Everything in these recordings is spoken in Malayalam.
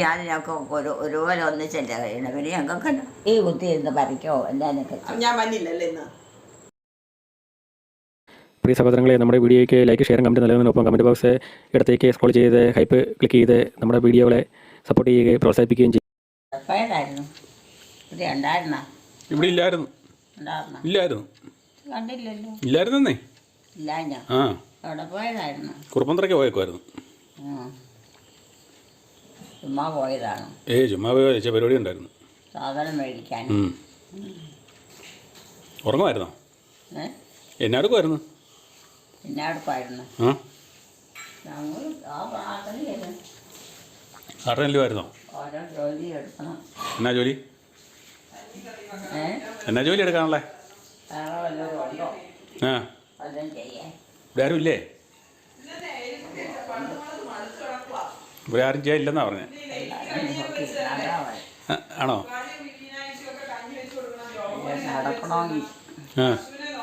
ഞാനൊക്കെ ഒരു ഒരുപോലെ ഒന്നിച്ചല്ലേ കഴിയണം പിന്നെ ഞങ്ങൾക്ക് ഈ കുത്തി ഇരുന്ന് പറിക്കോ എന്താനൊക്കെ ഞാൻ വന്നില്ലല്ലേ ഇന്ന്. പ്രിയ സഹോദരങ്ങളെ നമ്മുടെ വീഡിയോയ്ക്ക് ലൈക്ക് ഷെയർ കമന്റ് നൽകുന്നതിനൊപ്പം കമന്റ് ബോക്സ് ഇടത്തേക്ക് സ്ക്രോൾ ചെയ്ത് ഹൈപ്പ് ക്ലിക്ക് ചെയ്ത് നമ്മുടെ വീഡിയോകളെ സപ്പോർട്ട് ചെയ്യുകയും പ്രോത്സാഹിപ്പിക്കുകയും ചെയ്യും. ഇവിടെ ഉണ്ടായിരുന്ന? ഇവിടെ ഇല്ലായിരുന്നു. ഉണ്ടായിരുന്ന? ഇല്ലായിരുന്നു. കണ്ടില്ലല്ലോ. ഇല്ലായിരുന്നേ ഇല്ല ഞാൻ ആ. എവിടെ പോയതായിരുന്നു? കുറുപ്പന്തറയ്ക്ക് പോയേക്കുമായിരുന്നു. ചുമ്മാ പോയതാണ്. ഏയ് ചുമ്മാ പോയി ചേച്ചി പരിപാടി ഉണ്ടായിരുന്നു. സാധനം മേടിക്കാൻ. ഉറങ്ങുമായിരുന്നോ? എന്നാടുക്കുമായിരുന്നു ആ? ഞങ്ങൾ ആ ഓരോ ജോലി എടുക്കണം. എന്നാ ജോലി? എന്നാ ജോലി എടുക്കാനുള്ളേ? ആ. ഇവിടെ ആരും ഇല്ലേ ഇവിടെ ആരും ചെയ്യാനില്ലെന്നാ പറഞ്ഞേ. ആണോ? നടക്കണമെങ്കിൽ ആ.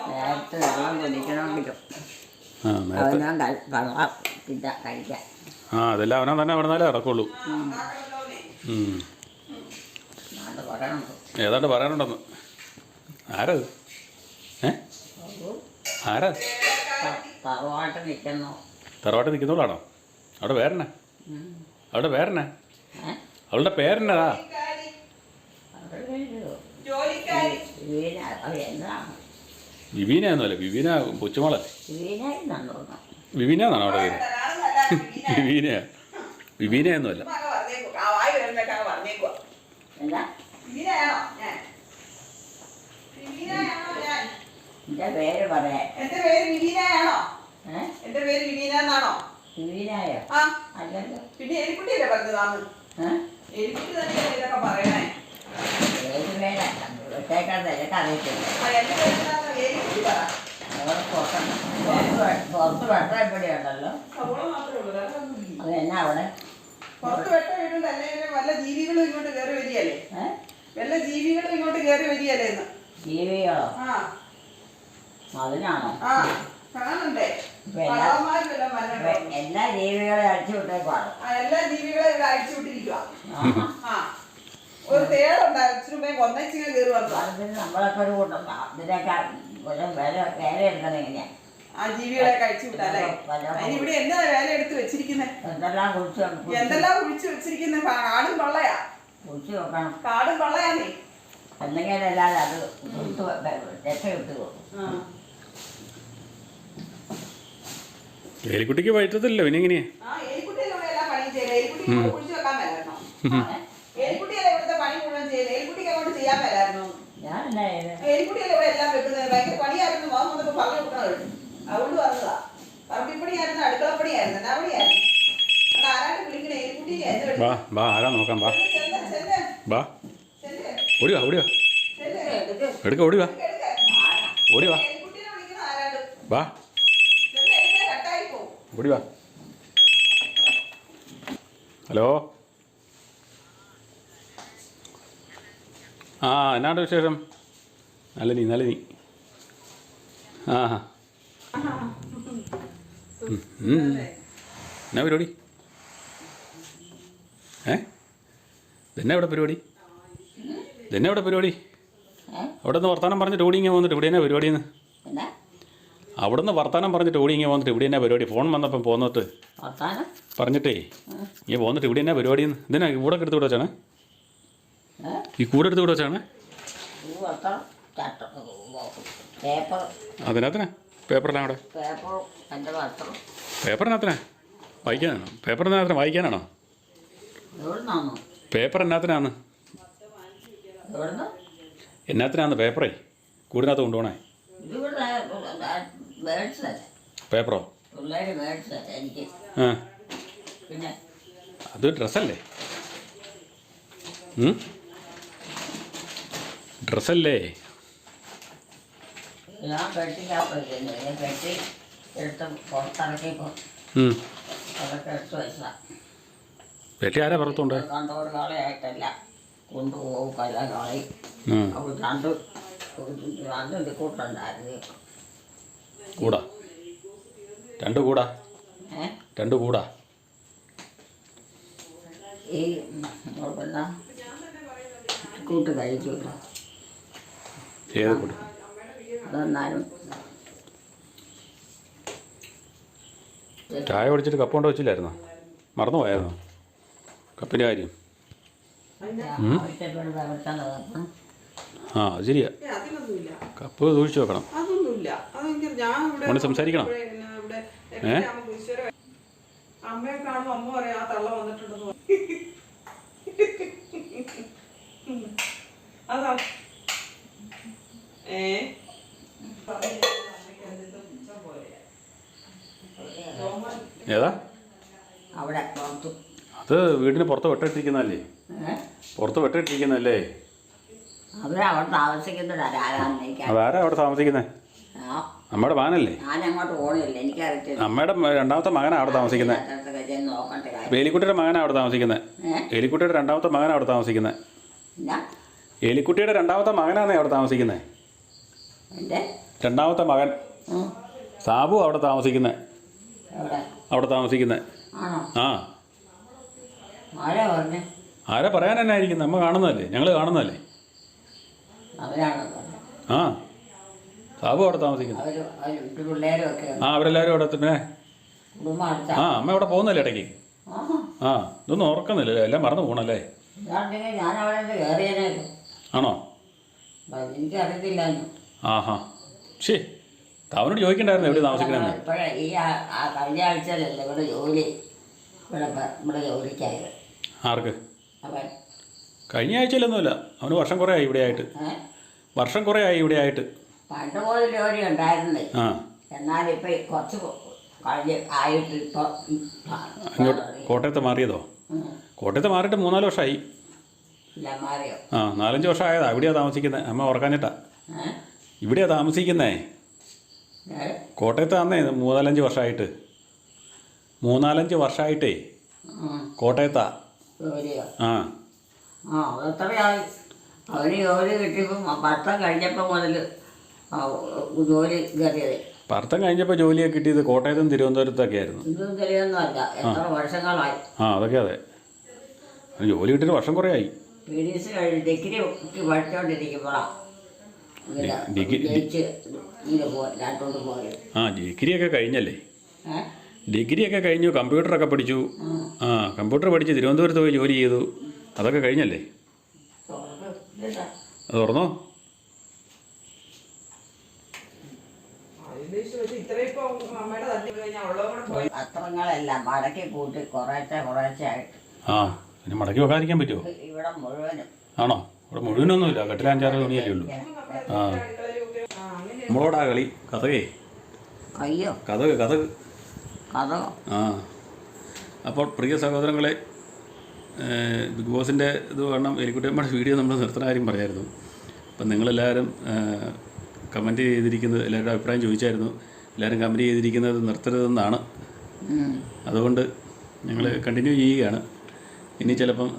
നേരത്തെ വെള്ളം കുടിക്കണമെങ്കിലും. ആ നേരത്തെ. അവനവൻ കഴി- വെള്ളം പിന്നെ കഴിക്കാൻ. ആ അതെല്ലാം അവനാ തന്നെ അവിടെ നിന്നാലേ നടക്കുള്ളൂ ഏതാണ്ട് പറയാനുണ്ടെന്ന്. ആരത്? ഏ? ആരാ? തറവാട്ട് നിൽക്കുന്നോളാണോ അവിടെ പേരനെ ഉം. പേരെന്നാ? അവളുടെ ജോലിക്കാരി വിവീന എന്നല്ല? വിവീന കൊച്ചുമോളല്ലേ? വിവീന എന്നാണ് അവിടെ പേര്? വിവീന വിവീന എന്നല്ല. എന്റെ പേര് പറയാ എന്റെ പേര് വിവീന ആണോ എന്റെ പേര് വിവീന എന്നാണോ? വിവീനായോ ആ. അല്ലല്ലോ. പിന്നെ എലിക്കുട്ടിയല്ലേ പറഞ്ഞതാന്ന് എലിക്കുട്ടി തന്നെയല്ലേ ഇതൊക്കെ പറയണേ. ഏത് പേരല്ല ഇവിടത്തേക്കാൾ നിനക്ക് അറിയത്തില്ല. എലിക്കുട്ടി പറ. അവിടെ പുറത്ത് പുറത്ത് വെട്ടം ഇവിടെ ഉണ്ടല്ലോ. അത് എന്നാ അവിടെ? പുറത്ത് വെട്ടം ഇടുന്നുണ്ട് അല്ലെങ്കിൽ വല്ല ജീവികളും ഇങ്ങോട്ട് കയറി വരികയല്ലേ? വല്ല ജീവികളും ഇങ്ങോട്ട് കയറി വരികയല്ലേ ജീവികളോ? ആ. അതിനാണോ ആ കാണണ്ടേ എല്ലാ കള്ളന്മാരും എല്ലാം എല്ലാ ജീവികളെയും അടിച്ചു വിട്ടേക്കാണ് ആ എല്ലാ ജീവികളെയും ഇവിടെ അഴിച്ചു വിട്ടിരിക്കുക ആ ഒരു തേടുണ്ടായിരുന്നു ഇച്ചിരി മുമ്പേ കൊന്നച്ചിങ്ങനെ കയറി വന്നതാ അതിന് നമ്മളൊക്കെ ഒരു കൂട്ടം ഇതിനൊക്കെ ഒരു വില വേല എടുക്കുന്നത് എങ്ങനെയാ? ആ ജീവികളെ കഴിച്ചു വിട്ടല്ലേ ഇവിടെ എന്താ വേല എടുത്ത് വെച്ചിരിക്കുന്നത് എന്തെല്ലാം കുറിച്ച് എന്തെല്ലാം കുഴിച്ചു വെച്ചിരിക്കുന്നത് കാടും എന്തെങ്കിലും അല്ലാതെ അത് രക്ഷ കിട്ടുമോ ഏലിക്കുട്ടിക്ക് വയറ്റത്തില്ല പിന്നെ എങ്ങനെയാ? എലിക്കുട്ടിക്ക് വാ വാ ആരാ നോക്കാം വാ. വാ. ഓടി വാ ഓടി വാ എടുക്ക്. ഓടി വാ ഓടി വാ വാ ചെല്ല് എടുത്ത് കട്ടായി പോവും ഓടി വാ. ഹലോ? ആ എന്നാണ്ട് വിശേഷം? നല്ല നീ നല്ല നീ. ആ. എന്നാ പരിപാടി? ഏ? ഇതെന്നാ ഇവിടെ പരിപാടി? ഇതെന്നാ ഇവിടെ പരിപാടി? അവിടെ നിന്ന് വർത്തമാനം പറഞ്ഞിട്ട് ഓടി ഇങ്ങനെ വന്നിട്ട് ഇവിടെ എന്നാ പരിപാടിയെന്ന്? എന്നാ അവിടെ നിന്ന് വർത്താനം പറഞ്ഞിട്ട് ഓടി ഇങ്ങനെ വന്നിട്ട് ഇവിടെ എന്നാ പരിപാടി? ഫോൺ വന്നപ്പം പോന്നിട്ട്. പറഞ്ഞിട്ടേ ഇങ്ങനെ പോന്നിട്ട് ഇവിടെ എന്നാ പരിപാടി ഇതിനാ കൂടെ എടുത്ത് ഇവിടെ വെച്ചാണ്? ഈ കൂടെ എടുത്ത് ഇവിടെ വെച്ചാണ്? അതിനകത്തിനാ? പേപ്പറിനാ അവിടെ? പേപ്പറിനകത്തിനാ? വായിക്കാനാണോ? പേപ്പറിനകത്തിന് വായിക്കാനാണോ? പേപ്പർ എന്നാത്തിനാന്ന്? എന്നാത്തിനാന്ന് പേപ്പറേ? കൂടിനകത്ത് മേടിച്ചതല്ലേ പേപ്പറോ? അത് ഡ്രസ്സല്ലേ? ഡ്രസ്സല്ലേ? ഞാൻ പെട്ടിക്കകത്തിരിക്കുന്നു ഞാൻ പെട്ടി എടുത്ത് പുറത്തിറക്കിയപ്പോൾ. അതൊക്കെ എടുത്ത് വെച്ചതാ. പെട്ടി ആരാ പുറത്തുണ്ട്? കണ്ടോട് കളയായിട്ടല്ല. കൊണ്ടുപോകും ഉം. അപ്പോൾ രണ്ട് രണ്ട് ഇതിക്കൂട്ടുണ്ടായിരുന്നു കൂടാ. രണ്ട് കൂടാ. രണ്ട് കൂടാ. ഈ കൂട്ട് കഴിക്കൂല ഏത് കൂടി അതെന്നാലും. ചായ കുടിച്ചിട്ട് കപ്പ് കൊണ്ട് വെച്ചില്ലായിരുന്നോ? മറന്നു പോയായിരുന്നോ? കപ്പിന്റെ കാര്യം. ആ ശരിയാ. കപ്പ് സൂക്ഷിച്ചു വെക്കണം. അതെനിക്ക് ഞാൻ ഇവിടെ സംസാരിക്കണം? ഇവിടെ അമ്മയെ കാണുമ്പോ അമ്മ പറയാം ആ തള്ള വന്നിട്ടുണ്ടെന്ന് പറയും. അതാ ഏ? ഏതാ? അവിടെ അത് വീടിന് പുറത്ത് വെട്ടിട്ടിരിക്കുന്നല്ലേ? പുറത്ത് വെട്ടിട്ടിരിക്കുന്നല്ലേ അവരവിടെ അതാരാ അവിടെ താമസിക്കുന്നത് അമ്മയുടെ മകനല്ലേ? ഞാനങ്ങോട്ട് ഓടില്ല അമ്മയുടെ രണ്ടാമത്തെ മകനാണ് അവിടെ താമസിക്കുന്നത് കാര്യം. എലിക്കുട്ടിയുടെ മകനാണ് അവിടെ താമസിക്കുന്നത് എലിക്കുട്ടിയുടെ രണ്ടാമത്തെ മകനാണ് അവിടെ താമസിക്കുന്നത് എലിക്കുട്ടിയുടെ രണ്ടാമത്തെ മകനാണ് അവിടെ താമസിക്കുന്നത് എന്റെ രണ്ടാമത്തെ മകൻ. സാബു അവിടെ താമസിക്കുന്നത് അവിടെ താമസിക്കുന്നത് ആ. ആരാ പറയാൻ തന്നെ ആയിരിക്കും നമ്മ കാണുന്നതല്ലേ? ഞങ്ങൾ കാണുന്നതല്ലേ? ആ. സാബു അവിടെ താമസിക്കുന്നത് ഒക്കെ ആ അവരെല്ലാവരും അവിടെ തന്നെ ആ അമ്മ അവിടെ പോകുന്നല്ലേ ഇടയ്ക്ക്. ആ. ഇതൊന്നും ഓർക്കുന്നില്ലല്ലേ എല്ലാം മറന്നു പോകണല്ലേ ആണോ? ആഹാ. ശേ അവനോട് ചോദിക്കണ്ടായിരുന്നു എവിടെ താമസിക്കണമെന്ന് ഇപ്പോഴേ ആ- ആ കഴിഞ്ഞ ആഴ്ചയിലല്ലേ ഇവിടെ ജോലി? ഇവിടെ ജോലിക്കായത് ആർക്ക്? കഴിഞ്ഞ ആഴ്ചയിലൊന്നുമില്ല. അവന് വർഷം കുറേ ആയി ഇവിടെ ആയിട്ട് വർഷം കുറേ ആയി ഇവിടെ ആയിട്ട് പണ്ട് മുതൽ ജോലി ഉണ്ടായിരുന്നേ ആ. ഇപ്പൊ കുറച്ച് കഴിഞ്ഞ് ആയിട്ട് അങ്ങോട്ട് കോട്ടയത്ത് മാറിയതോ? കോട്ടയത്ത് മാറിയിട്ട് മൂന്നാൽ വർഷമായി ഇല്ല മാറിയോ? ആ നാലഞ്ച് വർഷം ആയതാ ഇവിടെയാ താമസിക്കുന്നത് അമ്മ ഉറക്കാനിട്ടാ ഇവിടെയാ താമസിക്കുന്നേ? കോട്ടയത്ത് ആന്നേ മൂന്നാലഞ്ച് വർഷമായിട്ട് മൂന്നാലഞ്ച് വർഷമായിട്ടേ ഉം. കോട്ടയത്താ. ജോലിയോ? ആ. ആ അതെത്രയായി അവന് ജോലി കിട്ടിയപ്പോൾ പത്തം കഴിഞ്ഞപ്പോൾ മുതൽ ജോലി കയറിയത്. ഭർത്തം കഴിഞ്ഞപ്പോൾ ജോലിയൊക്കെ കിട്ടിയത് കോട്ടയത്തും തിരുവനന്തപുരത്തൊക്കെ ആയിരുന്നു. എത്ര വർഷങ്ങളായി. ആ അതൊക്കെ അതെ. ജോലി കിട്ടിയിട്ട് വർഷം കുറേ ആയി. പി ഡി ഡിഗ്രി പഠിച്ചുകൊണ്ടിരിക്കുമ്പോഴാണ് കഴിഞ്ഞല്ലേ ഡിഗ്രി- ഒക്കെ ആ കഴിഞ്ഞല്ലേ? ഏ? ഡിഗ്രിയൊക്കെ കഴിഞ്ഞു കമ്പ്യൂട്ടറൊക്കെ പഠിച്ചു. ആ. കമ്പ്യൂട്ടർ പഠിച്ച് തിരുവനന്തപുരത്ത് പോയി ജോലി ചെയ്തു. അതൊക്കെ കഴിഞ്ഞല്ലേ? തുറന്ന് ഇല്ലല്ലോ. അത് തുറന്നോ അതിലേക്ക് വെച്ച് ഇത്രയും ഇപ്പൊ അമ്മയുടെ തട്ടി കഴിഞ്ഞാൽ ഉള്ളതും കൂടെ പോയി പത്രങ്ങളെല്ലാം മടക്കി കൂട്ടി കുറേശ്ശെ കുറേശ്ശെ ആയിട്ട്. ആ പിന്നെ മടക്കി വെക്കാതിരിക്കാൻ പറ്റുമോ ഇവിടെ മുഴുവനും. ആണോ? ഇവിടെ മുഴുവനൊന്നുമില്ല. കട്ടിലഞ്ചാറ് തുണിയല്ലേ ഉള്ളൂ. ആ. നമ്മളോടാ കളി. കഥകേ. അയ്യോ. കഥക് കഥക്. കഥ ആ. അപ്പോൾ പ്രിയ സഹോദരങ്ങളെ ബിഗ് ബോസിന്റെ ഇത് വേണം എലിക്കുട്ടിയമ്മയുടെ വീഡിയോ നമ്മൾ നിർത്തുന്ന കാര്യം പറയായിരുന്നു. അപ്പം നിങ്ങളെല്ലാവരും കമന്റ് ചെയ്തിരിക്കുന്നത് എല്ലാവരുടെ അഭിപ്രായം ചോദിച്ചായിരുന്നു. എല്ലാവരും കമ്പനി ചെയ്തിരിക്കുന്നത് നിർത്തരുതെന്നാണ്. അതുകൊണ്ട് ഞങ്ങൾ കണ്ടിന്യൂ ചെയ്യുകയാണ്. ഇനി ചിലപ്പം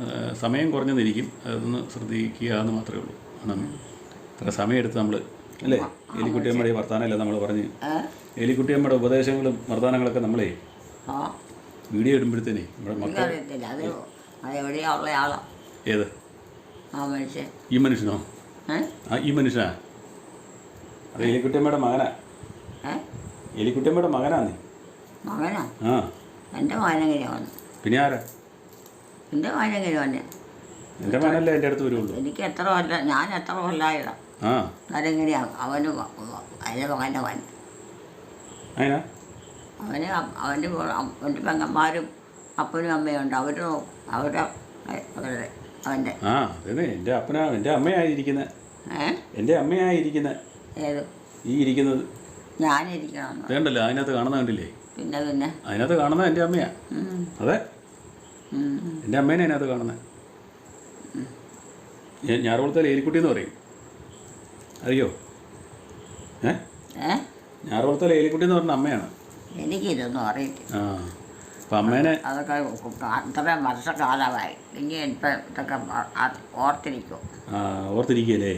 സമയം കുറഞ്ഞെന്നിരിക്കും അതൊന്ന് ശ്രദ്ധിക്കുക എന്ന് മാത്രമേ ഉള്ളൂ. കാരണം ഇത്ര സമയമെടുത്ത് നമ്മൾ അല്ലേ? എലിക്കുട്ടിയമ്മയുടെ വർത്തമാനമല്ല നമ്മൾ പറഞ്ഞ്. എലിക്കുട്ടിയമ്മയുടെ ഉപദേശങ്ങളും വർത്തമാനങ്ങളൊക്കെ നമ്മളേ വീഡിയോ ഇടുമ്പോഴത്തേനെ നമ്മുടെ മക്കൾ ഏത്? ഈ മനുഷ്യനോ? ആ ഈ മനുഷ്യനാ? അത് എലിക്കുട്ടിയമ്മയുടെ മകനാ. എലിക്കുട്ടിയമ്മയുടെ മകനാന്നേ? മകനാ? ആ. എന്റെ മകനെങ്ങനെയാ വന്നു. പിന്നെ ആരാ? എന്റെ മകനെങ്ങനെ വന്നെ. എന്റെ മകനല്ലേ എന്റെ അടുത്ത് വരുള്ളൂ. എനിക്ക് എത്ര കൊല്ല ഞാൻ എത്ര കൊല്ലായിടാം. ആ. അതെങ്ങനെയാ അവന് അതിന്റെ മകന്റെ വൻ അതിനാ അവന് അവന്റെ അവന്റെ പെങ്ങന്മാരും അപ്പനും അമ്മയും ഉണ്ട്. അവർ അവരുടെ അവരുടെ അവന്റെ. ആ അതെ എന്റെ അപ്പനാ എന്റെ അമ്മയായിരിക്കുന്നത് ഏ? എന്റെ അമ്മയായിരിക്കുന്നത് ഏത്? ഈ ഇരിക്കുന്നത്. ഞാനിരിക്കണമെന്ന് വേണ്ടല്ലോ അതിനകത്ത് കാണുന്ന കണ്ടില്ലേ? പിന്നെ പിന്നെ. അതിനകത്ത് കാണുന്ന എന്റെ അമ്മയാ. അതെ? എന്റെ അമ്മേനെ എന്റെ അമ്മേനെ അതിനകത്ത് കാണുന്നത് ഞാറുകുളത്തേൽ ഏലിക്കുട്ടി എന്ന് പറയും. അറിയോ? ഏ? ഞാറുകുളത്തേൽ എലിക്കുട്ടി എന്ന് പറഞ്ഞ അമ്മയാണ്. എനിക്കിതൊന്നും അറിയില്ല ആ അപ്പം അമ്മേനെ അതൊക്കെ അത്രയും വർഷക്കാലമായി. ഇനി ഇപ്പം ഇതൊക്കെ ഓർത്തിരിക്കും. ആ ഓർത്തിരിക്കുകയല്ലേ?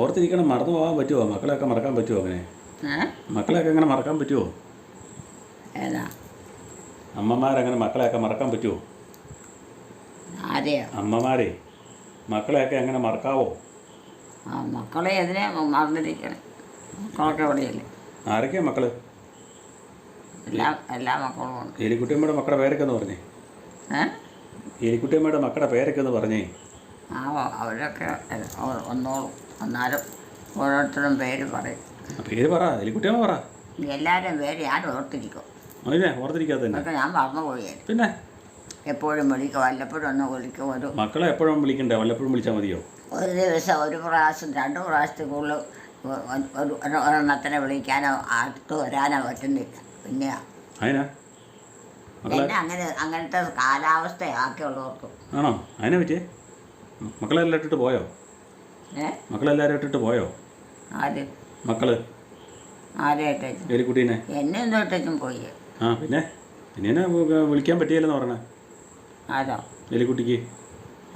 ഓർത്തിരിക്കണം മറന്നു പോകാൻ പറ്റുമോ മക്കളെയൊക്കെ മറക്കാൻ പറ്റുമോ അങ്ങനെ? മക്കളെയൊക്കെ എങ്ങനെ മറക്കാൻ പറ്റുമോ ഏതാ? അമ്മമാരങ്ങനെ മക്കളെയൊക്കെ മറക്കാൻ പറ്റുമോ ആരെയോ? അമ്മമാരെ മക്കളെയൊക്കെ എങ്ങനെ മറക്കാവോ? ആ മക്കളെ എതിനെ മറന്നിരിക്കണം. മക്കളൊക്കെ ആരൊക്കെയാ മക്കൾ? എല്ലാ എല്ലാ മക്കളും ഉണ്ട്. എലിക്കുട്ടിയമ്മയുടെ മക്കളുടെ പേരൊക്കെ എന്ന് പറഞ്ഞേ. ഏ? എലിക്കുട്ടിയമ്മയുടെ മക്കളുടെ പേരൊക്കെ എന്ന് പറഞ്ഞേ. ആ അവരൊക്കെ ഒന്നോളും. എന്നാലും ഓരോരുത്തരും പേര് പറയും. പേര് പറ. എലിക്കുട്ടിയമ്മ പറ? എല്ലാവരും പേര് ഞാൻ ഓർത്തിരിക്കും. ഓർത്തിരിക്കാതെ അതൊക്കെ ഞാൻ മറന്നുപോയി പിന്നെ? എപ്പോഴും വിളിക്കും. വല്ലപ്പോഴും ഒന്ന് വിളിക്കും. ഒരു മക്കളെ എപ്പോഴും വിളിക്കണ്ടേ? വല്ലപ്പോഴും വിളിച്ചാൽ മതിയോ? ഒരു ദിവസം ഒരു പ്രാവശ്യം രണ്ട് പ്രാവശ്യത്തിൽ കൂടുതൽ ഒരു ഒരു- ഒരെണ്ണത്തിനെ വിളിക്കാനോ അടുത്ത് വരാനോ പറ്റുന്നില്ല. പിന്നെ അതിനാ? എന്നെ അങ്ങനെ അങ്ങനത്തെ കാലാവസ്ഥയാക്കിയുള്ളവർക്ക് ആണോ? അതിനെ പറ്റിയേ? മക്കളെല്ലാം ഇട്ടിട്ട് പോയോ? മക്കളെല്ലാവരും ഇട്ടിട്ട് പോയോ? ആര്? മക്കൾ? ആരെയായിട്ടും എലിക്കുട്ടീനെ? എന്നെ ഒന്നും പോയി? ആ പിന്നെ? പിന്നെ വിളിക്കാൻ പറ്റിയില്ലെന്ന് പറഞ്ഞേ. ആരോ? എലിക്കുട്ടിക്ക്.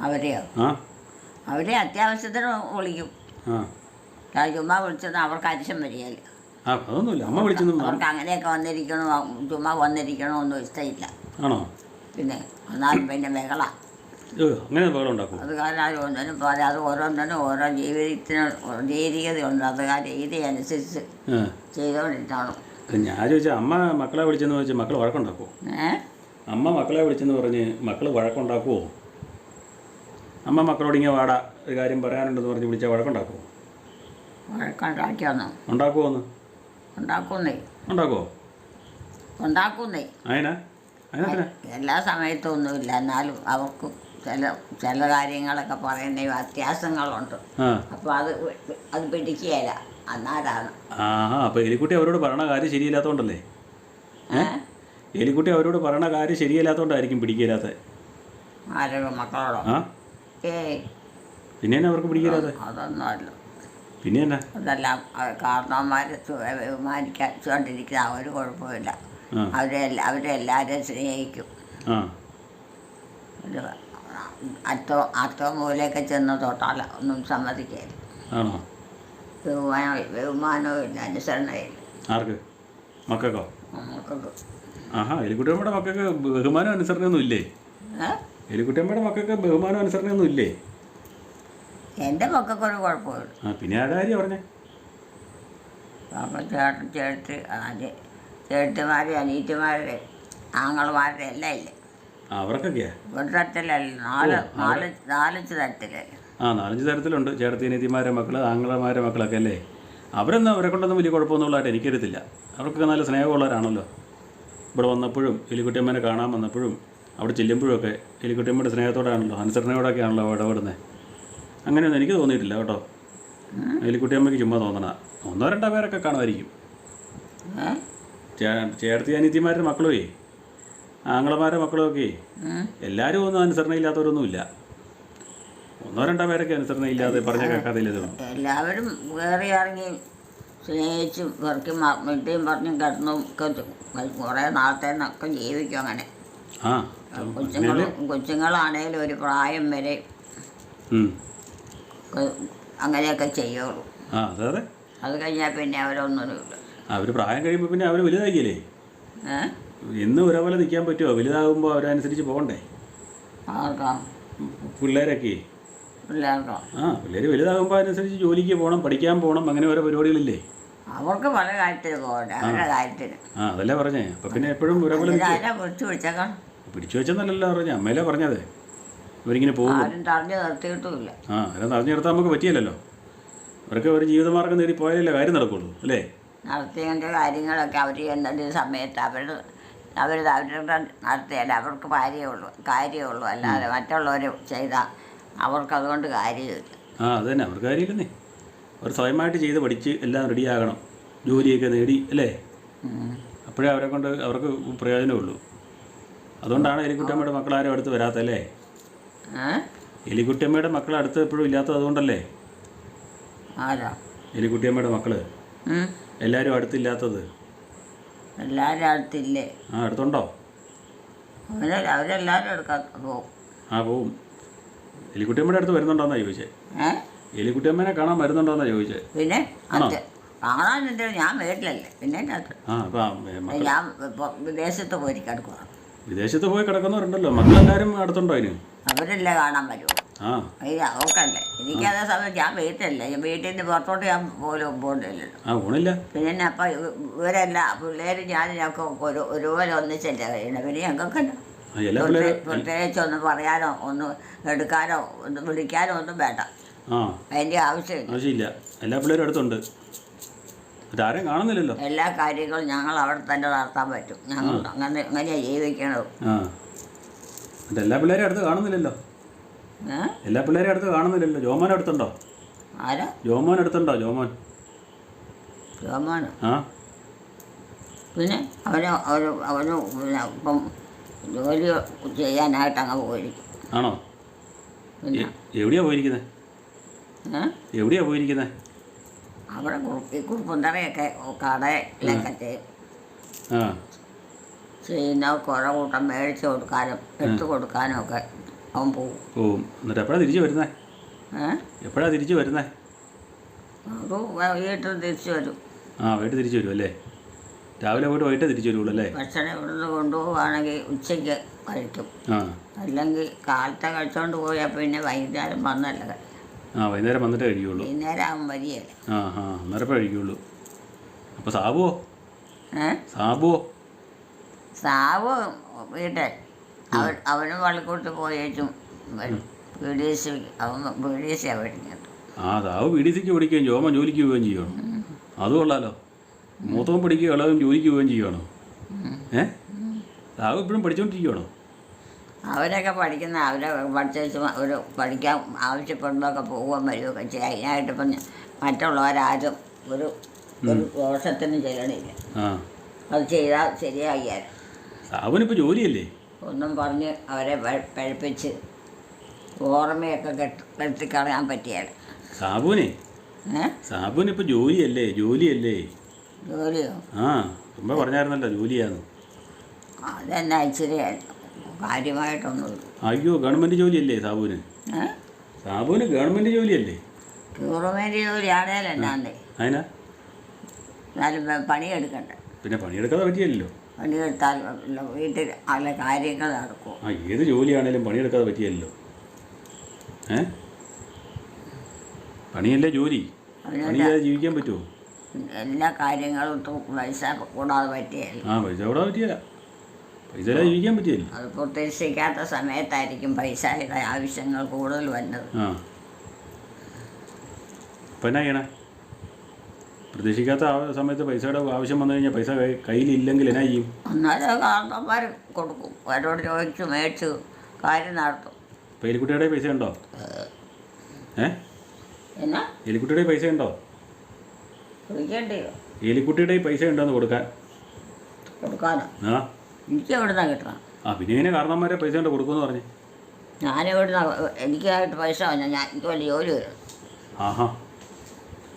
അവരെയോ? ആ. അവരെ അത്യാവശ്യത്തിന് വിളിക്കും. ആ. ചുമ്മാ വിളിച്ചത് അവർക്ക് അരിശം വരികയില്ല ആ അതൊന്നുമില്ല. അമ്മ വിളിച്ചൊന്നും അവർക്ക് അങ്ങനെയൊക്കെ വന്നിരിക്കണോ? ചുമ്മാ വന്നിരിക്കണമെന്നും ഇഷ്ടമില്ല ആണോ? പിന്നെ എന്നാലും പിന്നെ ബഹള. അങ്ങനെ ഉണ്ടാക്കുമോ അത് കാരണം അത് ഒന്നിനും പോലെ അത് ഓരോന്നിനും ഓരോ ജീവിതത്തിന് രീതികതയുണ്ട് അത് ആ രീതി അനുസരിച്ച് ചെയ്തോണ്ടിട്ടാണ് ചെയ്തുകൊണ്ടിട്ടാണ് ഞാൻ ചോദിച്ചാൽ അമ്മ മക്കളെ വിളിച്ചെന്ന് ചോദിച്ചാൽ മക്കൾ വഴക്കുണ്ടാക്കുമോ അമ്മ മക്കളെ വിളിച്ചെന്ന് പറഞ്ഞ് മക്കൾ വഴക്കുണ്ടാക്കുമോ അമ്മ മക്കളോട് ഇങ്ങനെ വാടാ ഒരു കാര്യം പറയാനുണ്ടെന്ന് പറഞ്ഞ് വിളിച്ചാൽ വഴക്കുണ്ടാക്കുമോ വഴക്കുണ്ടാക്കിയൊന്നും. ഉണ്ടാക്കുമോന്ന്. ഉണ്ടാക്കുന്നേ ഉണ്ടാക്കുമോ ഉണ്ടാക്കുന്നേ അതിനാ എല്ലാ സമയത്തും ഒന്നുമില്ല. എന്നാലും അവർക്ക് ചില ചില കാര്യങ്ങളൊക്കെ പറയുന്ന വ്യത്യാസങ്ങളുണ്ട്. അപ്പൊ അപ്പോൾ അത് അത് പിടിക്കുകയില്ല. അന്നാരാണ്? ആഹാ അപ്പോൾ എലിക്കുട്ടി അവരോട് പറയണ കാര്യം ശരിയില്ലാത്തതുകൊണ്ടല്ലേ എലിക്കുട്ടി അവരോട് പറയണ കാര്യം ശരിയല്ലാത്തതുകൊണ്ടായിരിക്കും പിടിക്കില്ലാത്ത മക്കളോടോ? ആ. ഏയ്. പിന്നെ അവർക്ക് പിടിക്കില്ലാത്ത അതൊന്നുമല്ല. പിന്നെ എന്നാ അതെല്ലാം കാരണവന്മാരെ ബഹുമാനിക്കാണ്ടിരിക്കുന്ന ഒരു കുഴപ്പമില്ല ആ. അവരെ എല്ലാ- അവരെ എല്ലാവരെയും സ്നേഹിക്കും. ആ. അത്തോ അത്തോ മൂലയൊക്കെ ചെന്ന് തൊട്ടാൽ ഒന്നും സമ്മതിക്കില്ല ആണോ? ബഹുമാനം ബഹുമാനവും ഇല്ല അനുസരണയില്ല. ആർക്ക്? മക്കൾക്കോ? ആഹാ എലിക്കുട്ടിയമ്മയുടെ മക്കൾക്ക് ബഹുമാനം അനുസരണയൊന്നും ഇല്ലേ? ഏ? എലിക്കുട്ടിയമ്മയുടെ മക്കൾക്ക് ബഹുമാനം അനുസരണയൊന്നും ഇല്ലേ? എന്റെ മക്കൾക്കൊരു കുഴപ്പമില്ല. ആ പിന്നെ ആരുടെ കാര്യം പറഞ്ഞേ? അപ്പം ചേട്ടൻ ചേട്ട് അത് അനീറ്റുമാരുടെ ആങ്ങളമാരുടെ എല്ലാം ഇല്ലേ? അവർക്കൊക്കെയാ? ഒരു തട്ടിലല്ല നാല് നാല്? നാലഞ്ച് തട്ടിലല്ലേ ആ നാലഞ്ച് തരത്തിലുണ്ട്. ചേട്ടത്തിനീതിമാരെ മക്കൾ ആംഗ്ലമാരെ മക്കളൊക്കെ അല്ലേ? അവരൊന്നും അവരെ കൊണ്ടൊന്നും വലിയ കുഴപ്പമൊന്നുമുള്ളതായിട്ട് എനിക്കരുത്തില്ല അവർക്കൊക്കെ നല്ല സ്നേഹമുള്ളവരാണല്ലോ. ഇവിടെ വന്നപ്പോഴും എലിക്കുട്ടിയമ്മേനെ കാണാൻ വന്നപ്പോഴും അവിടെ ചെല്ലുമ്പോഴൊക്കെ എലിക്കുട്ടിയമ്മയുടെ സ്നേഹത്തോടാണല്ലോ അനുസരണയോടൊക്കെ ആണല്ലോ ഇടപെടുന്നത് അങ്ങനെയൊന്നും എനിക്ക് തോന്നിയിട്ടില്ല കേട്ടോ. എലിക്കുട്ടിയമ്മയ്ക്ക് ചുമ്മാ തോന്നണ. ഒന്നോ രണ്ടോ പേരൊക്കെ കാണുമായിരിക്കും. ചേർത്തി അനീതിമാരുടെ അനിയത്തിമാരുടെ മക്കളുമേ? ആങ്ങളമാരുടെ മക്കളൊക്കെ. എല്ലാവരും ഒന്നും അനുസരണയില്ലാത്തവരൊന്നുമില്ല. ഒന്നോ രണ്ടോ പേരൊക്കെ അനുസരണയില്ലാതെ പറഞ്ഞ കേൾക്കാതില്ലത് എല്ലാവരും വേറെ ഇറങ്ങി സ്നേഹിച്ചും വെറുക്കും മിട്ടിയും പറഞ്ഞും കിടന്നും കുറേ കുറേ നാളത്തേന്നൊക്കെ ജീവിക്കും അങ്ങനെ. ആ. കൊച്ചുങ്ങൾ കൊച്ചുങ്ങളാണേലും ഒരു പ്രായം വരെ അങ്ങനെയൊക്കെ ചെയ്യുള്ളൂ. ആ അതെ കഴിഞ്ഞാൽ പിന്നെ അവരൊന്നും അവർ പ്രായം കഴിയുമ്പോൾ പിന്നെ അവർ വലുതായില്ലേ? ഏ? എന്നും ഒരേപോലെ നിൽക്കാൻ പറ്റുമോ? വലുതാകുമ്പോൾ അവരനുസരിച്ച് പോകണ്ടേ? ആർക്കാ പിള്ളേരൊക്കെ? പിള്ളേർക്കോ? ആ പിള്ളേർ വലുതാകുമ്പോൾ അതിനനുസരിച്ച് ജോലിക്ക് പോകണം പഠിക്കാൻ പോകണം അങ്ങനെ ഓരോ പരിപാടികളില്ലേ? അവർക്ക് പല കാര്യത്തിന് പോകണ്ട അവരുടെ കാര്യത്തിന്. ആ അതല്ലേ പറഞ്ഞേ? അപ്പം പിന്നെ എപ്പോഴും ഒരേപോലെ പിടിച്ചു പിടിച്ചേക്കാം പിടിച്ചു വെച്ചെന്നല്ലല്ലോ പറഞ്ഞ അമ്മയിലെ പറഞ്ഞത്? ഇവരിങ്ങനെ പോകും. ആരും തടഞ്ഞു നിർത്തിയിട്ടുമില്ല ആ അതിനെ തടഞ്ഞു നിർത്താൻ നമുക്ക് പറ്റിയല്ലോ അവർക്ക് ഒരു ജീവിതമാർഗം നേടി പോയാലല്ലേ കാര്യം നടക്കുള്ളൂ അല്ലേ? നടത്തേണ്ട കാര്യങ്ങളൊക്കെ അവർ എന്തെങ്കിലും സമയത്ത് അവർ അവർ അവരുടെ നടത്തിയാൽ അവർക്ക് കാര്യമുള്ളൂ കാര്യമുള്ളൂ. അല്ലാതെ മറ്റുള്ളവർ ചെയ്താൽ അവർക്കതുകൊണ്ട് കാര്യമില്ല. ആ അത് തന്നെ അവർക്ക് കാര്യമില്ലെന്നേ. അവർ സ്വയമായിട്ട് ചെയ്ത് പഠിച്ച് എല്ലാം റെഡിയാകണം. ജോലിയൊക്കെ നേടി അല്ലേ. അപ്പോഴേ അവരെ കൊണ്ട് അവർക്ക് പ്രയോജനമുള്ളൂ. അതുകൊണ്ടാണ് എലിക്കുട്ടിയമ്മയുടെ മക്കൾ ആരും അടുത്ത് വരാത്തല്ലേ എലിക്കുട്ടിയമ്മയുടെ മക്കൾ അടുത്ത് എപ്പോഴും ഇല്ലാത്തത് അതുകൊണ്ടല്ലേ? ആരാ? എലിക്കുട്ടിയമ്മയുടെ മക്കൾ. എല്ലാവരും അടുത്തില്ലാത്തത് എല്ലാവരും അടുത്തില്ലേ ആ എടുത്തുണ്ടോ? അവരെ അവരെല്ലാവരും എടുക്കാൻ പോകും ആ പോവും. എലിക്കുട്ടിയമ്മയുടെ അടുത്ത് വരുന്നുണ്ടോന്നാ ചോദിച്ചേ. ഏ? എലിക്കുട്ടിയമ്മേനെ കാണാൻ വരുന്നുണ്ടോന്നാ ചോദിച്ചേ. പിന്നെ അത് കാണാനുണ്ട് ഞാൻ വീട്ടിലല്ലേ. പിന്നെ അതിനകത്ത് ആ അപ്പം ഞാൻ ഇപ്പോൾ വിദേശത്ത് പോയി കിടക്കുക വിദേശത്ത് പോയി കിടക്കുന്നവരുണ്ടല്ലോ. മക്കളെല്ലാവരും അടുത്തുണ്ടോ അതിന്? അവരല്ലേ കാണാൻ വരുമോ ഇത് എനിക്കതേ സമയം ഞാൻ വീട്ടിലല്ല. ഞാൻ വീട്ടിൽ നിന്ന് പുറത്തോട്ട് ഞാൻ പോലും പോകണ്ടല്ലോ പിന്നെ അപ്പം ഇവരല്ല ഞാനും ഒരുപോലെ ഒന്നിച്ചല്ലേ കഴിയണം. പിന്നെ പ്രത്യേകിച്ച് ഒന്ന് പറയാനോ ഒന്ന് എടുക്കാനോ ഒന്ന് വിളിക്കാനോ ഒന്നും വേണ്ട. അതിന്റെ ആവശ്യമില്ല. എല്ലാ പിള്ളേരും അടുത്തുണ്ട്. കാണുന്നില്ലല്ലോ. എല്ലാ കാര്യങ്ങളും ഞങ്ങൾ അവിടെ തന്നെ നടത്താൻ പറ്റും. ഞങ്ങൾ അങ്ങനെ അങ്ങനെയാണ് ജീവിക്കണത്. എല്ലാ പിള്ളേരും അടുത്ത് കാണുന്നില്ലല്ലോ. എല്ലാ പിള്ളേരും അടുത്ത് കാണുന്നില്ലല്ലോ. ജോമോൻ അടുത്തുണ്ടോ? ആരാ? ജോമോൻ അടുത്തുണ്ടോ? ജോമോൻ. ജോമോൻ ആ. പിന്നെ അവന് അവന് അവന് പിന്നെ ഇപ്പം ജോലി ചെയ്യാനായിട്ട് അങ്ങ് പോയിരിക്കും. ആണോ? എവിടെയാ പോയിരിക്കുന്നത് എവിടെയാ പോയിരിക്കുന്നത് അവിടെ കുറുപ്പി കുറുപ്പുന്തറയൊക്കെ കടയിലൊക്കെ ചെയ്യും. ചെയ്യുന്ന കുറെ കൂട്ടം മേടിച്ച് കൊടുക്കാനും എടുത്തു കൊടുക്കാനും ഒക്കെ അവൻ പോകും ഓ എന്നിട്ട് എപ്പോഴാണ് തിരിച്ചു വരുന്നത് ഏ? എപ്പോഴാണ് തിരിച്ചു വരുന്നേ? അത് വീട്ടിൽ തിരിച്ചു വരും. ആ വൈകിട്ട് തിരിച്ചു വരും അല്ലേ? രാവിലെ പോയിട്ട് വൈകിട്ട് തിരിച്ചു വരുള്ളൂ അല്ലേ? ഭക്ഷണം ഇവിടുന്ന് കൊണ്ടുപോവുകയാണെങ്കിൽ ഉച്ചയ്ക്ക് കഴിക്കും. അല്ലെങ്കിൽ കാലത്തെ കഴിച്ചുകൊണ്ട് പോയാൽ പിന്നെ വൈകുന്നേരം വന്നല്ല. ആ വൈകുന്നേരം വന്നിട്ട് കഴിയുള്ളൂ. വൈകുന്നേരം ആകും വരികയില്ല. ആ ആ അന്നേരം കഴിക്കുള്ളൂ? അപ്പോൾ സാബുവോ? സാബുവോ? സാബു വീട്ടിൽ അവൻ അവന് പള്ളിക്കൂട്ട് പോയേച്ചും. പി ഡി സി അവൻ പി ഡി സിയാണ് പഠിക്കുന്നത്. ആ ഡി സിക്ക് പഠിക്കുകയും ജോമൻ ജോലിക്ക് പോവുകയും ചെയ്യണം അത് കൊള്ളാലോ. മൂത്തവൻ പഠിക്കുകയും ഇളവും ജോലിക്ക് പോവുകയും ചെയ്യണോ ഏ? സാബു ഇപ്പോഴും പഠിച്ചുകൊണ്ടിരിക്കുകയാണോ അവരൊക്കെ പഠിക്കുന്ന അവരെ പഠിച്ചു അവർ പഠിക്കാൻ ആവശ്യപ്പെടുന്നതൊക്കെ പോവുകയും വരികയൊക്കെ ചെയ്യും അതിനായിട്ടിപ്പം മറ്റുള്ളവരാരും ഒരു ഒരു ദോഷത്തിനും ചെയ്യണില്ല അത് ചെയ്താൽ ശരിയാകിയാൽ അവനിപ്പോൾ ജോലിയല്ലേ? ഒന്നും പറഞ്ഞ് അവരെ പഴപ്പിച്ച് ഓർമ്മയൊക്കെ കെട്ടി കളയാൻ പറ്റിയാൽ. സാബുനെ സാബുന ഇപ്പൊ ജോലിയല്ലേ? ജോലിയല്ലേ? ജോലിയോ? ആ മുമ്പേ പറഞ്ഞായിരുന്നല്ലോ ജോലിയാന്ന്. അതെന്നാ ഇച്ചിരി കാര്യമായിട്ടൊന്നും അയ്യോ ഗവൺമെന്റ് ജോലിയല്ലേ സാബുന് സാബുന് ഗവൺമെന്റ് ജോലിയല്ലേ? ഗവൺമെന്റ് ജോലിയാണേലും എന്നാന്നേ അതിനാ എന്നാലും പണിയെടുക്കണ്ടേ. പിന്നെ പണിയെടുക്കാതെ പറ്റിയല്ലോ പണിയെടുത്താൽ വീട്ടിൽ alle കാര്യങ്ങൾ നടക്കും. ആ ഏത് ജോലിയാണേലും പണിയെടുക്കാതെ പറ്റിയല്ലോ. ഏ? പണിയല്ലേ ജോലി? പണിയാതെ ജീവിക്കാൻ പറ്റുമോ എല്ലാ കാര്യങ്ങളും പൈസ കൂടാതെ പറ്റിയല്ല. ആ പൈസ കൂടാതെ പറ്റിയല്ല പൈസ ജീവിക്കാൻ പറ്റിയല്ലോ. അത് പ്രതീക്ഷിക്കാത്ത സമയത്തായിരിക്കും പൈസയുടെ ആവശ്യങ്ങൾ കൂടുതൽ വരുന്നത് ആ. എന്നാ ചെയ്യണേ? പ്രതീക്ഷിക്കാത്ത സമയത്ത് പൈസയുടെ ആവശ്യം വന്നു കഴിഞ്ഞാൽ പൈസ കയ്യിലില്ലെങ്കിൽ എന്നാ ചെയ്യും? എന്നാലും കാരണന്മാർ കൊടുക്കും. അവരോട് ചോദിച്ച് മേടിച്ച് കാര്യം നടത്തും. ഇപ്പം എലിക്കുട്ടിയുടെ പൈസ ഉണ്ടോ? ഏ? എന്നാ? എലിക്കുട്ടിയുടെ പൈസ ഉണ്ടോ? വിളിക്കേണ്ടിയോ എലിക്കുട്ടിയുടെ പൈസ ഉണ്ടോന്ന് കൊടുക്കാൻ? കൊടുക്കാനോ? ആ. എനിക്ക് എവിടുന്നാ കിട്ടണം? ആ പിന്നെ ഇങ്ങനെ കാരണന്മാരെ പൈസ കൊണ്ട് കൊടുക്കുമെന്ന് പറഞ്ഞു. ഞാനെവിടുന്ന എനിക്കായിട്ട് പൈസ വന്നാൽ ഞാൻ എനിക്ക് വലിയ ജോലി വരും. ആഹാ.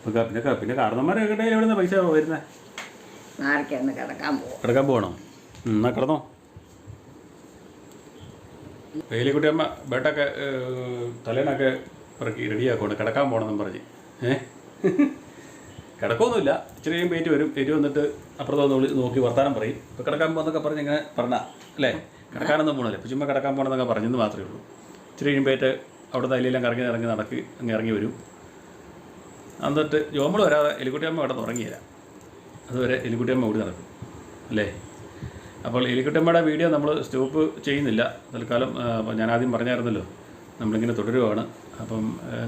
പിന്നെ പിന്നെ കാരണന്മാരെ കയ്യിൽ എവിടെ നിന്ന് പൈസ വരുന്നത് കിടക്കാൻ പോകും കിടക്കാൻ പോകണോ? എന്നാ കിടന്നോ. വേലിക്കുട്ടി അമ്മ ബെഡൊക്കെ ഏഹ്, തലേനൊക്കെ ഇറക്കി റെഡിയാക്കണം കിടക്കാൻ പോകണമെന്നും പറഞ്ഞ്. ഏഹ് കിടക്കൊന്നുമില്ല ഇച്ചിരി കഴിയും പേറ്റ് വരും. പേറ്റ് വന്നിട്ട് അപ്പുറത്ത് വന്ന് വിളി- നോക്കി വർത്താനം പറയും. ഇപ്പോൾ കിടക്കാൻ പോകുന്നൊക്കെ പറഞ്ഞ് ഇങ്ങനെ പറഞ്ഞ അല്ലേ? കിടക്കാനൊന്നും പോകണല്ലേ. ഇപ്പോൾ ചുമ്മാ കിടക്കാൻ പോകണമെന്നൊക്കെ പറഞ്ഞെന്ന് മാത്രമേ ഉള്ളൂ. ഇച്ചിരി കഴിയും പേറ്റ് അവിടെ തലയിലെല്ലാം കറങ്ങി ഇറങ്ങി നടക്കി അങ്ങ് ഇറങ്ങി വരും. എന്നിട്ട് ജോമൾ വരാതെ എലിക്കുട്ടിയമ്മ അവിടെ തുടങ്ങിയില്ല അതുവരെ എലിക്കുട്ടിയമ്മ ഓടി നടക്കും. അല്ലേ? അപ്പോൾ എലിക്കുട്ടിയമ്മയുടെ വീഡിയോ നമ്മൾ സ്റ്റോപ്പ് ചെയ്യുന്നില്ല. തൽക്കാലം ഞാൻ ആദ്യം പറഞ്ഞായിരുന്നല്ലോ നമ്മളിങ്ങനെ തുടരുവാണ്. അപ്പം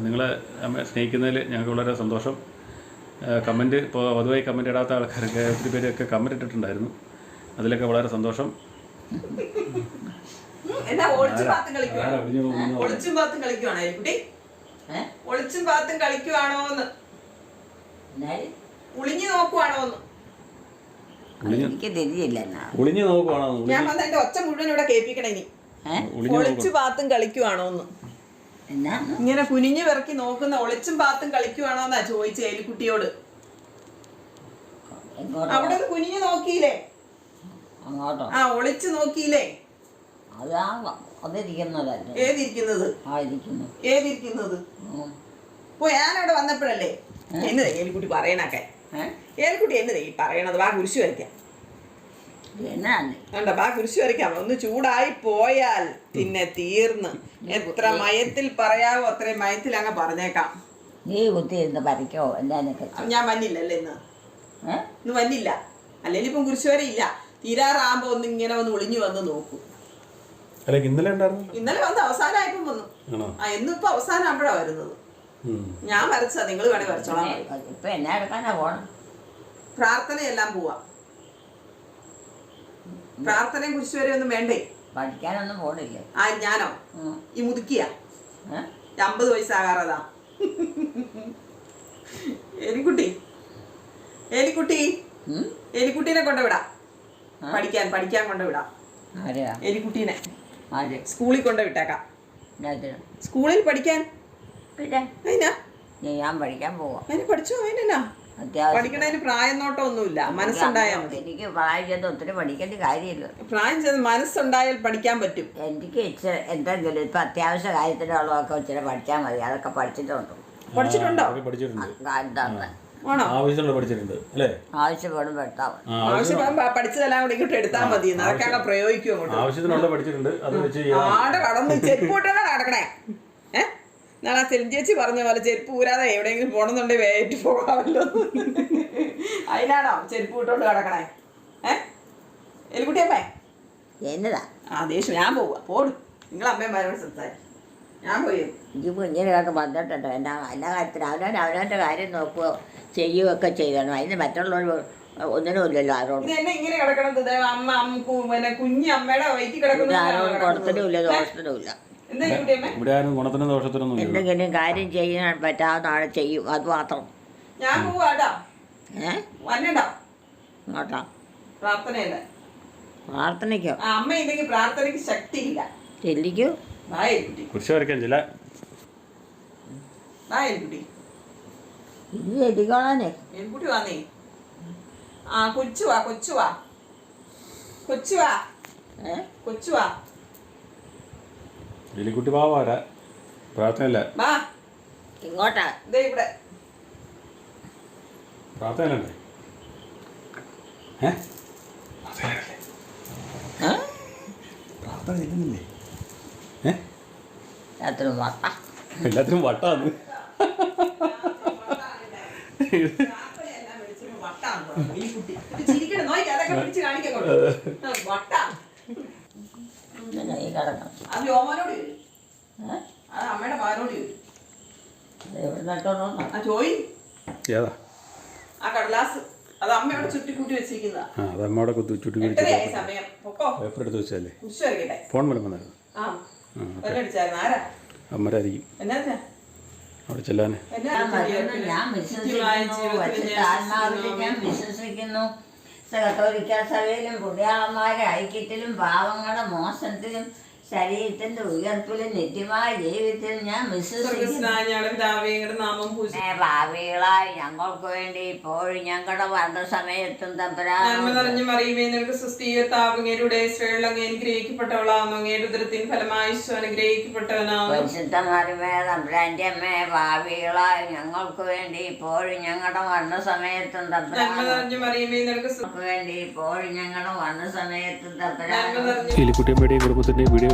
നിങ്ങളെ അമ്മ സ്നേഹിക്കുന്നതിൽ ഞങ്ങൾക്ക് വളരെ സന്തോഷം. കമന്റ് ഇപ്പോൾ പൊതുവായി കമന്റ് ഇടാത്ത ആൾക്കാരൊക്കെ ഒത്തിരി പേരൊക്കെ കമന്റ് ഇട്ടിട്ടുണ്ടായിരുന്നു. അതിലൊക്കെ വളരെ സന്തോഷം. ഒളിച്ചും പാത്തും കളിക്കുവാണോ? എന്ന് എന്നാലും ഉളിഞ്ഞു നോക്കുവാണോ എന്ന് എനിക്ക് തിരിയില്ല എന്നാ. ഒളിഞ്ഞു നോക്കുവാണോ ഞാൻ വന്ന എന്റെ ഒച്ച മുഴുവൻ ഇവിടെ കേൾപ്പിക്കണേ ഇനി. ഒളിച്ചു പാത്തും കളിക്കുവാണോ എന്ന്? എന്നാ ഇങ്ങനെ കുനിഞ്ഞു വിറക്കി നോക്കുന്ന ഒളിച്ചും പാത്തും കളിക്കുവാണോ എന്നാ ചോദിച്ച എലിക്കുട്ടിയോട്. എങ്ങോട്ടോ? അവിടെ ഒന്ന് കുനിഞ്ഞു നോക്കിയില്ലേ? അങ്ങോട്ടോ? ആ ഒളിച്ചു നോക്കിയില്ലേ? അതാ അതിരിക്കുന്നതല്ലേ ഏതിരിക്കുന്നത്? ആ ഇരിക്കുന്നു. ഏതിരിക്കുന്നത്. ഓ ഞാനവിടെ വന്നപ്പോഴല്ലേ? എന്നതേ ഏലിക്കുട്ടി പറയണൊക്കെ. ഏലിക്കുട്ടി എന്നതേ ഈ പറയണത് വാ കുരിശു വരയ്ക്കാം. എന്നാണ് വേണ്ട ബാ കുരിശു വരയ്ക്കാം. ഒന്ന് ചൂടായി പോയാൽ പിന്നെ തീർന്ന്. എത്ര മയത്തിൽ പറയാവോ അത്രയും മയത്തിൽ അങ്ങ് പറഞ്ഞേക്കാം. നീ കുത്തി ഇന്ന് പറിക്കോ അപ്പൊ ഞാൻ വന്നില്ലല്ലേ ഇന്ന്? ഇന്ന് വന്നില്ല. അല്ലെങ്കിൽ ഇപ്പം കുരിശു വരെ ഇല്ല തീരാറാകുമ്പോ ഒന്ന് ഇങ്ങനെ ഒന്ന് ഒളിഞ്ഞു വന്ന് നോക്കൂ. അല്ല ഇന്നലെ ഇന്നലെ വന്ന് അവസാനമായപ്പം വന്നു. ആ എന്നിപ്പോ അവസാനം അവസാനമാകുമ്പോഴാണ് വരുന്നത്. ഞാൻ വരച്ചാ നിങ്ങൾ വേണേ വരച്ചോളാം. ഇപ്പൊ എന്നാ എടുക്കാനാ പോണം? പ്രാർത്ഥനയെല്ലാം പോവാ. പ്രാർത്ഥനയെ കുറിച്ച് വരെ ഒന്നും വേണ്ടേ? പഠിക്കാനൊന്നും പോണില്ലേ. ആ ഞാനോ? ഈ മുതുക്കിയാ? അമ്പത് വയസ്സാകാറതാ. എലിക്കുട്ടി. എലിക്കുട്ടി? എലിക്കുട്ടീനെ കൊണ്ടുവിടാം. പഠിക്കാൻ പഠിക്കാൻ കൊണ്ടുവിടാം. എലിക്കുട്ടീനെ. സ്കൂളിൽ കൊണ്ടുവിട്ടേക്കാം. സ്കൂളിൽ പഠിക്കാൻ പിന്നെ? അതിനാ ഞാൻ പഠിക്കാൻ പോവാം. അതിന് പഠിച്ചോ? അതിനാ പഠിക്കണതിന് പ്രായം നോട്ടം ഒന്നുമില്ല മനസ്സുണ്ടായാൽ മതി. എനിക്ക് പ്രായം ചെന്ന് ഒത്തിരി പഠിക്കേണ്ട കാര്യമില്ല. പ്രായം ചെന്ന് മനസ്സുണ്ടായാൽ പഠിക്കാൻ പറ്റും. എനിക്ക് ഇച്ചിരി എന്തെങ്കിലും ഇപ്പൊ അത്യാവശ്യ കാര്യത്തിനുള്ളതൊക്കെ ഇച്ചിരി പഠിച്ചാൽ മതി. അതൊക്കെ പഠിച്ചിട്ടുണ്ട്. പഠിച്ചിട്ടുണ്ടോ? എന്താണ് പഠിച്ചതെല്ലാം കൂടി ഇങ്ങോട്ട് എടുത്താൽ മതി. അതൊക്കെ പ്രയോഗിക്കും അങ്ങോട്ട്? ആവശ്യത്തിനുള്ള പഠിച്ചിട്ടുണ്ട്. അത് വെച്ച് ആടെ കടന്ന് ചെരുപ്പ് ഞാൻ ആ സെലിൻ ചേച്ചി പറഞ്ഞ പോലെ ചെരുപ്പ് ഊരാതെ എവിടെയെങ്കിലും പോണെന്നുണ്ടെങ്കിൽ വേറ്റ് പോകാമല്ലോ. അതിനാണോ ചെരുപ്പ് ഇട്ടോണ്ട് കിടക്കണേ ഏ? എലിക്കുട്ടിയമ്മേ എന്നതാ? ആ ദേഷ്യം. ഞാൻ പോവാ. പോടും. നിങ്ങൾ അമ്മയന്മാരോട് സംസാരിക്കും. ഞാൻ പോയി. എനിക്കിപ്പോൾ ഇങ്ങനെയൊക്കെ വന്നിട്ടുണ്ട്? എന്നാ എല്ലാ കാര്യത്തിലും അവനവൻ അവനവന്റെ കാര്യം നോക്കുകയോ ചെയ്യുകയൊക്കെ ചെയ്യണം. അതിന് മറ്റുള്ളവർ ഒന്നിനും ഇല്ലല്ലോ ആരോടും. എന്നെ ഇങ്ങനെ കിടക്കണത്? അമ്മ പിന്നെ കുഞ്ഞ് അമ്മയുടെ വയറ്റി ഇത് ആരോടും കുളത്തിനും ഇല്ല. ഇവിടെ ആരും ഗുണത്തിനും ദോഷത്തിനൊന്നും എന്തെങ്കിലും കാര്യം ചെയ്യാൻ പറ്റാവുന്ന ആൾ ചെയ്യും അത് മാത്രം. ഞാൻ ഇങ്ങോട്ടാ. പ്രാർത്ഥനയല്ലേ? പ്രാർത്ഥനയ്ക്കോ? അമ്മ ഇല്ലെങ്കിൽ പ്രാർത്ഥനയ്ക്ക് ശക്തിയില്ല. ചെല്ലിക്കോ കുറിച്ച് വരയ്ക്കാൻ ചില. ഇത് ചെല്ലിക്കോളാനേ എലിക്കുട്ടി വന്നേ. ആ കൊച്ചുവാ കൊച്ചു വാ കൊച്ചു വാ ഏ കൊച്ചു വാ എലിക്കുട്ടി പാവാരാ പ്രാർത്ഥനയില്ല ഇങ്ങോട്ടാ. ഇവിടെ. പ്രാർത്ഥനയില്ലേ? ഏ? ഏ പ്രാർത്ഥന ഇല്ലെന്നില്ലേ ഏ? രാത്രി വട്ട. എല്ലാത്തിനും ഈ കിടക്കണം. അത് രോമനോട് ചോദിക്കും ഏ? അത് അമ്മയുടെ മകനോട് എവിടെ നിട്ടോണ്ടോ ആ ചോയി ഏതാ? ആ കടലാസ്. അത് അമ്മയോട് ചുറ്റിക്കൂട്ടി വെച്ചിരിക്കുന്നതാ. ആ അത് അമ്മയുടെ കുത്തി ചുറ്റി പിടിച്ച് എട്ടരയായി സമയം? പൊക്കോ? പേപ്പർ എടുത്ത് വെച്ചല്ലേ വരയ്ക്കട്ടെ. ഫോൺ വന്നായിരുന്നു ആ വല്ലടിച്ചായിരുന്നു ആരാ? അമ്മരായിരിക്കും. എന്നാ അവിടെ എന്നാ ഞാൻ വിശ്വസിക്കുന്നു ആത്മാവിൽ ഞാൻ വിശ്വസിക്കുന്നു. കത്തോലിക്ക സഭയിലും പുണ്യാളന്മാരെ ഐക്യത്തിലും പാവങ്ങളുടെ മോശത്തിലും ശരീരത്തിന്റെ ഉയർപ്പിലും നിത്യമായ ജീവിതത്തിൽ ഞാൻ ഭാവികളായി ഞങ്ങൾക്ക് വേണ്ടി ഇപ്പോഴും ഞങ്ങളുടെ വന്ന സമയത്തും മറിയുമേ നിനക്ക് ശ്രേണിൽ അങ്ങ് അങ്ങയുടെ തമ്പുരാന്റെ അമ്മേ ഭാവികളായി ഞങ്ങൾക്ക് വേണ്ടി ഇപ്പോഴും ഞങ്ങളുടെ വന്ന സമയത്തും മറിയുമേ നിനക്ക് ഞങ്ങൾക്ക് വേണ്ടി ഇപ്പോഴും ഞങ്ങളുടെ വന്ന സമയത്തും നന്മ കുടുംബത്തിന്റെ വീഡിയോ